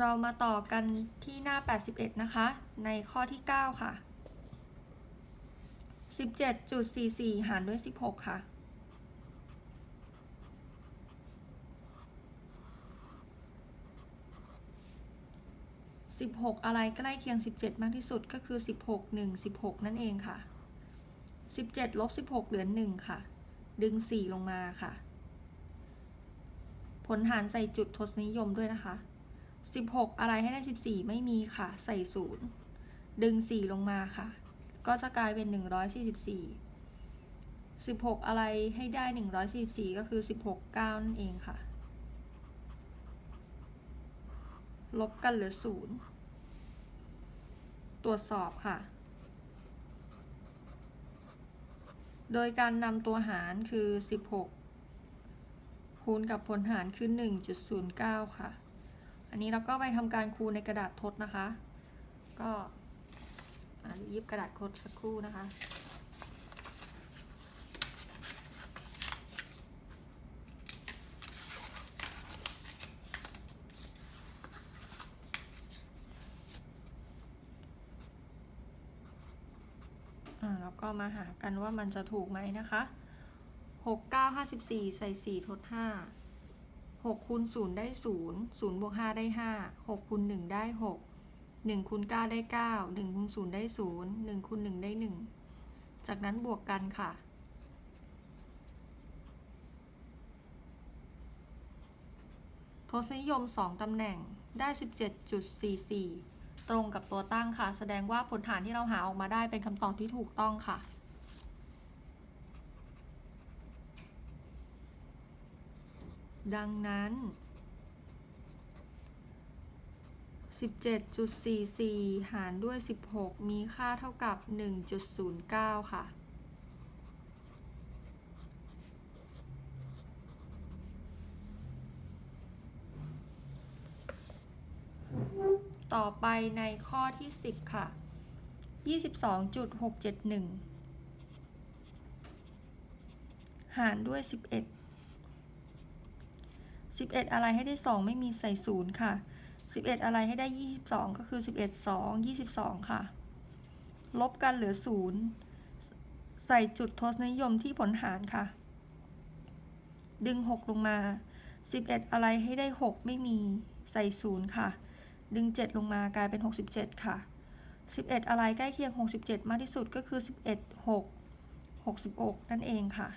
เรามาต่อกันที่หน้า 81 นะคะ ในข้อที่ 9 ค่ะ 17.44 หารด้วย 16 ค่ะ 16 อะไรใกล้เคียง 17 มากที่สุดก็คือ 16 1 16 นั่นเองค่ะ 17ลบ16 เหลือ 1 ค่ะ ดึง 4 ลงมาค่ะ ผลหารใส่จุดทศนิยมด้วยนะคะ 16 อะไรให้ได้ 14 ไม่มีค่ะ ใส่0ดึง 4 ลงมาค่ะ ก็จะกลายเป็น 144 16 อะไรให้ได้ 144 ก็คือ 16 9 นั่นเองค่ะ ลบกันเหลือ0ตรวจสอบค่ะ โดยการนำตัวหารคือ 16 คูณกับผลหารคือ 1.09 ค่ะ อันนี้เราก็ไปทำการคูณในกระดาษทดนะคะ ก็อะหยิบกระดาษทดสักครู่นะคะอ่าแล้วก็มาหากันว่ามันจะถูกไหมนะคะหกเก้าห้าสิบสี่ใส่สี่ทดห้าหกคูณศูนย์ได้ศูนย์ศูนย์บวกห้าได้ห้าหกคูณหนึ่งได้หกหนึ่งคูณเก้าได้เก้าหนึ่งคูณศูนย์ได้ศูนย์หนึ่งคูณหนึ่งได้หนึ่งจากนั้นบวกกันค่ะ ทศนิยม 2 ตำแหน่งได้ 17.44 ตรงกับตัวตั้งค่ะ แสดงว่าผลฐานที่เราหาออกมาได้เป็นคำตอบที่ถูกต้องค่ะ ดังนั้น 17.44 หารด้วย 16 มีค่าเท่ากับ 1.09 ค่ะ ต่อไปในข้อที่ 10 ค่ะ 22.671 หารด้วย 11 11 อะไรให้ได้ 2 ไม่มีใส่ศูนย์ค่ะ 11 อะไรให้ได้ 22 ก็คือ 11 2 22 ค่ะ ลบกันเหลือ 0 ใส่จุดทศนิยมที่ผลหารค่ะ ดึง 6 ลงมา 11 อะไรให้ได้ 6 ไม่มีใส่0ค่ะ ดึง 7 ลงมากลายเป็น 67 ค่ะ 11 อะไรใกล้เคียง 67 มากที่สุดก็คือ 11 6 66 นั่นเองค่ะ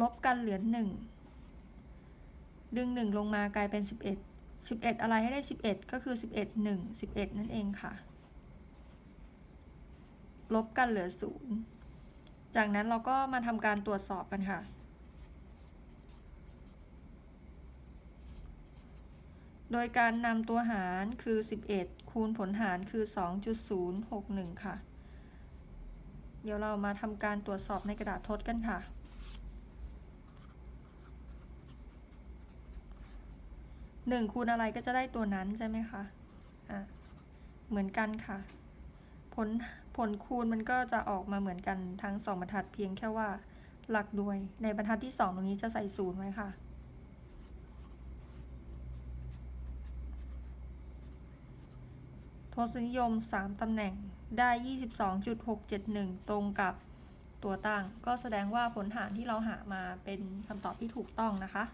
ลบกันเหลือ 1 ดึง 1 ลงมากลายเป็น 11 11 อะไรให้ได้ 11 ก็คือ 11 1 11 นั่นเองค่ะ ลบกันเหลือ 0 จากนั้นเราก็มาทำการตรวจสอบกันค่ะ โดยการนำตัวหารคือ 11 คูณผลหารคือ 2.061 ค่ะ เดี๋ยวเรามาทำการตรวจสอบในกระดาษทดกันค่ะ 1คูณอะไรก็จะได้ตัวนั้นใช่ไหมคะอะเหมือนกันค่ะ ผลผลคูณมันก็จะออกมาเหมือนกันทั้ง 2 บรรทัดเพียงแค่ว่าหลักด้วย ในบรรทัดที่ 2 ตรงนี้จะใส่ศูนย์ไว้ค่ะ ทศนิยม 3 ตำแหน่งได้ 22.671 ตรงกับตัวตั้ง ก็แสดงว่าผลหารที่เราหามาเป็นคำตอบที่ถูกต้องนะคะ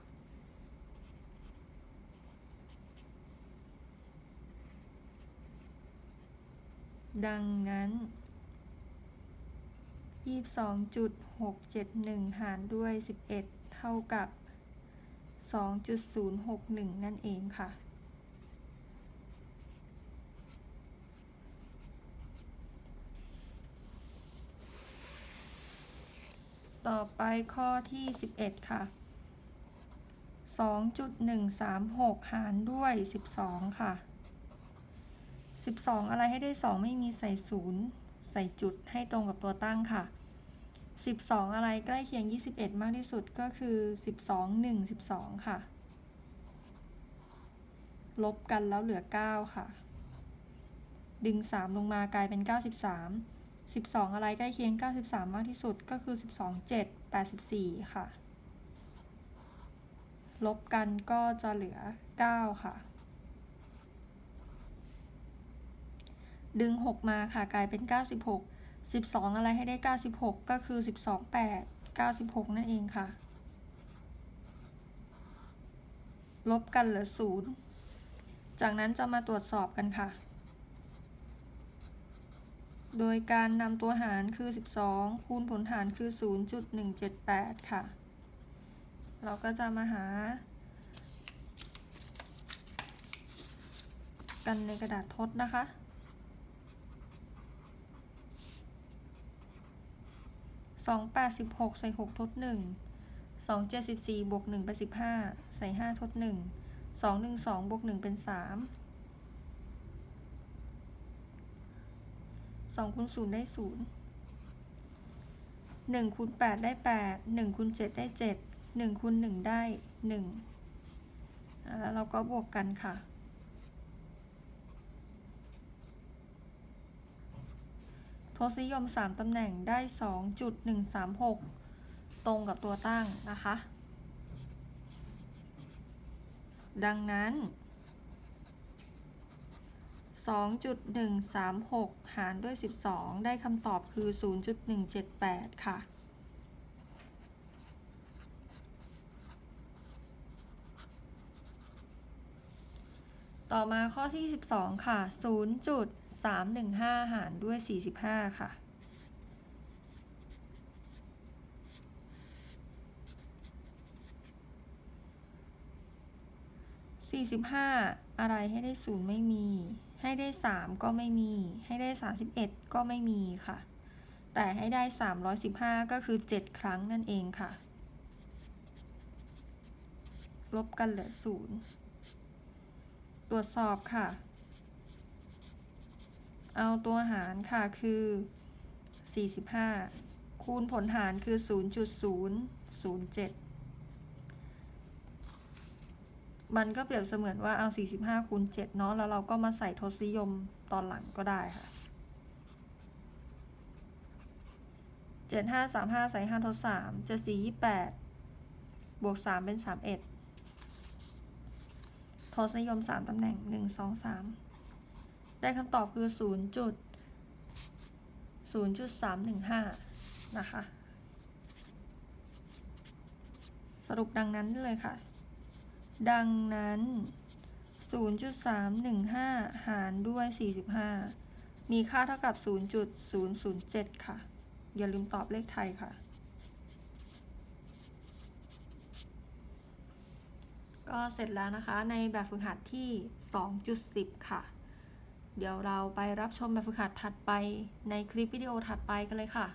ดังนั้น22.671 หารด้วย 11 เท่ากับ 2.061 นั่นเองค่ะ ต่อไปข้อที่ 11 ค่ะ 2.136 หารด้วย 12 ค่ะ 12 อะไรให้ได้ 2 ไม่มีใส่ศูนย์ใส่จุดให้ตรงกับตัวตั้งค่ะ 12 อะไรใกล้เคียง 21 มากที่สุดก็คือ 12 1 12 ค่ะ ลบกันแล้วเหลือ 9 ค่ะ ดึง 3 ลงมากลายเป็น 93 12 อะไรใกล้เคียง 93 มากที่สุดก็คือ 12 7 84 ค่ะ ลบกันก็จะเหลือ 9 ค่ะ ดึง 6 มาค่ะกลายเป็น 96 12 อะไรให้ได้ 96 ก็คือ 12 8 96 นั่นเองค่ะ ลบกันเหลือ 0 จากนั้นจะมาตรวจสอบกันค่ะ โดยการนำตัวหารคือ 12 คูณผลหารคือ 0.178 ค่ะ เราก็จะมาหา กันในกระดาษทดนะคะ สองแปดสิบหกใส่หกทดหนึ่งสองเจ็ดสิบสี่บวกหนึ่งเป็นสิบห้าใส่ห้าทดหนึ่งสองหนึ่งสองบวกหนึ่งเป็นสามสองคูณศูนย์ได้ศูนย์หนึ่งคูณแปดได้แปดหนึ่งคูณเจ็ดได้เจ็ดหนึ่งคูณหนึ่งได้หนึ่งแล้วเราก็บวกกันค่ะ ทศนิยม 3 ตำแหน่งได้ 2.136 ตรงกับตัวตั้งนะคะ ดังนั้น 2.136 หารด้วย 12 ได้คำตอบคือ 0.178 ค่ะ ต่อมาข้อที่ 12 ค่ะ 0.315 หารด้วย 45 ค่ะ45อะไรให้ได้0ไม่มี ให้ได้3ก็ไม่มี ให้ได้31ก็ไม่มีค่ะ แต่ให้ได้315ก็คือ7ครั้งนั่นเองค่ะ ลบกันเหลือ0 ตรวจสอบค่ะ เอาตัวหารค่ะคือ 45 คูณผลหารคือ 0.007มันก็เปรียบเสมือนว่าเอา 45คูณ7เนาะ แล้วเราก็มาใส่ทศนิยมตอนหลังก็ได้ค่ะ 7 5 3 5 ใส่5ทด3 7 4 28 บวก 3 เป็น 31 ทศนิยม 3 ตำแหน่ง 1 2 3 ได้คำตอบคือ 0 จุด 0.315 นะคะ สรุปดังนั้นเลยค่ะ ดังนั้น 0.315 หารด้วย 45 มีค่าเท่ากับ 0.007 ค่ะ อย่าลืมตอบเลขไทยค่ะ ก็เสร็จแล้วนะคะในแบบฝึกหัดที่ 2.10 ค่ะ เดี๋ยวเราไปรับชมแบบฝึกหัดถัดไปในคลิปวิดีโอถัดไปกันเลยค่ะ